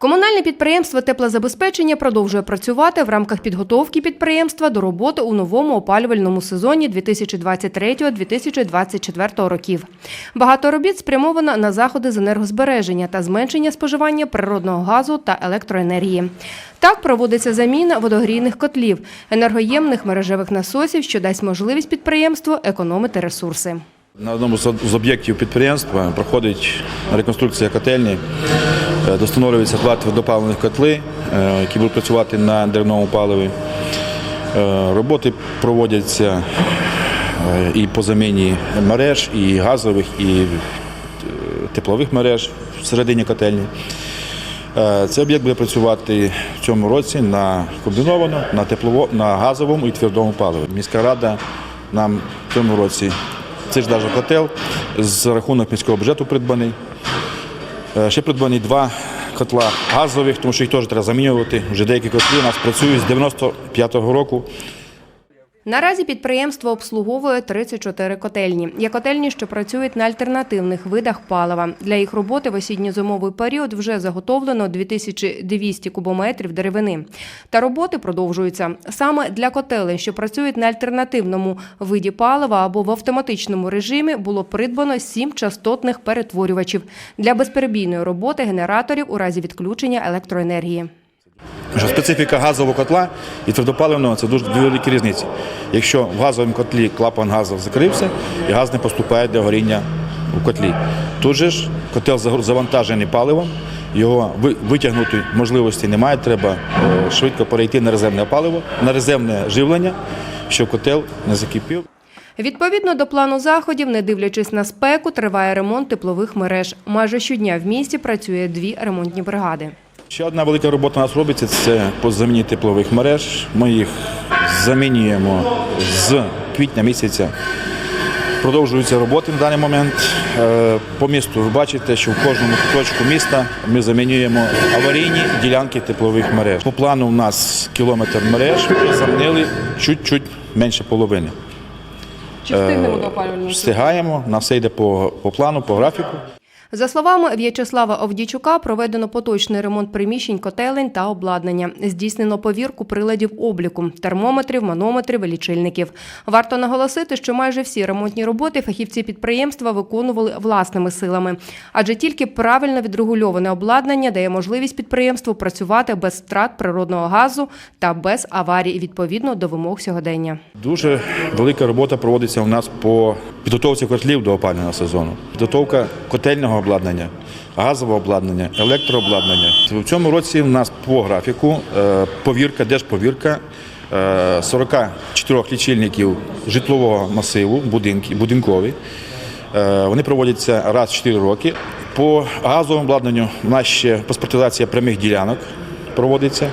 Комунальне підприємство теплозабезпечення продовжує працювати в рамках підготовки підприємства до роботи у новому опалювальному сезоні 2023-2024 років. Багато робіт спрямовано на заходи з енергозбереження та зменшення споживання природного газу та електроенергії. Так проводиться заміна водогрійних котлів, енергоємних мережевих насосів, що дасть можливість підприємству економити ресурси. На одному з об'єктів підприємства проходить реконструкція котельні, достановлюються два твердопаливних котли, е, які будуть працювати на деревному паливі. Е, Роботи проводяться е, і по заміні мереж, і газових, і е, теплових мереж всередині котельні. Е, Цей об'єкт буде працювати в цьому році на комбіновано, на теплово, на газовому і твердому паливі. Міська рада нам в цьому році цей ж даже котел з рахунок міського бюджету придбаний. Е, Ще придбані два котла газових, тому що їх теж треба замінювати. Вже деякі котлі у нас працюють з 95-го року. Наразі підприємство обслуговує 34 котельні. Є котельні, що працюють на альтернативних видах палива. Для їх роботи в осінньо-зимовий період вже заготовлено 2200 кубометрів деревини. Та роботи продовжуються. Саме для котелень, що працюють на альтернативному виді палива або в автоматичному режимі, було придбано 7 частотних перетворювачів для безперебійної роботи генераторів у разі відключення електроенергії. Що специфіка газового котла і твердопаливного це дуже великі різниці. Якщо в газовому котлі клапан газу закрився і газ не поступає для горіння у котлі. Тут же ж котел завантажений паливом, його ви- витягнути можливості немає, треба е, швидко перейти на резервне паливо, на резервне живлення, щоб котел не закипів. Відповідно до плану заходів, не дивлячись на спеку, триває ремонт теплових мереж. Майже щодня в місті працює дві ремонтні бригади. Ще одна велика робота у нас робиться це по заміні теплових мереж. Ми їх замінюємо з квітня місяця. Продовжуються роботи на даний момент. Е, По місту ви бачите, що в кожному куточку міста ми замінюємо аварійні ділянки теплових мереж. По плану у нас кілометр мереж ми замінили чуть-чуть менше половини. Чи встигнемо до опалювального Встигаємо, на все йде по, по плану, по графіку. За словами В'ячеслава Овдійчука, проведено поточний ремонт приміщень котелень та обладнання. Здійснено повірку приладів обліку термометрів, манометрів, і лічильників. Варто наголосити, що майже всі ремонтні роботи фахівці підприємства виконували власними силами, адже тільки правильно відрегульоване обладнання дає можливість підприємству працювати без втрат природного газу та без аварій відповідно до вимог сьогодення. Дуже велика робота проводиться у нас по підготовці котлів до опалювального сезону. Підготовка котельного обладнання, газового обладнання, електрообладнання. В цьому році у нас по графіку е, повірка, держповірка е, 44 лічильників житлового масиву, будинки, будинкові. Е, Вони проводяться раз в 4 роки. По газовому обладнанню у нас ще паспортизація прямих ділянок проводиться.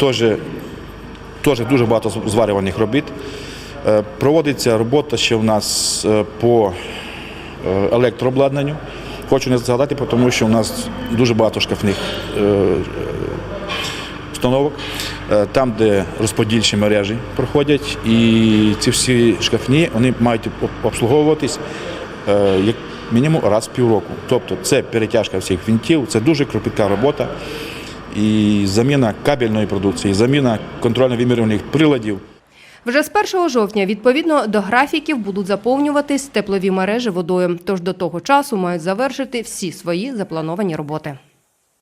Теж дуже багато зварювальних робіт. Е, Проводиться робота ще в нас е, по е, електрообладнанню. Хочу не згадати, тому що у нас дуже багато шкафних установок, там, де розподільчі мережі проходять, і ці всі шкафні вони мають обслуговуватись як мінімум раз в півроку. Тобто це перетяжка всіх винтів, це дуже кропітка робота. І заміна кабельної продукції, заміна контрольно-вимірювальних приладів. Вже з 1 жовтня, відповідно до графіків, будуть заповнюватись теплові мережі водою. Тож до того часу мають завершити всі свої заплановані роботи.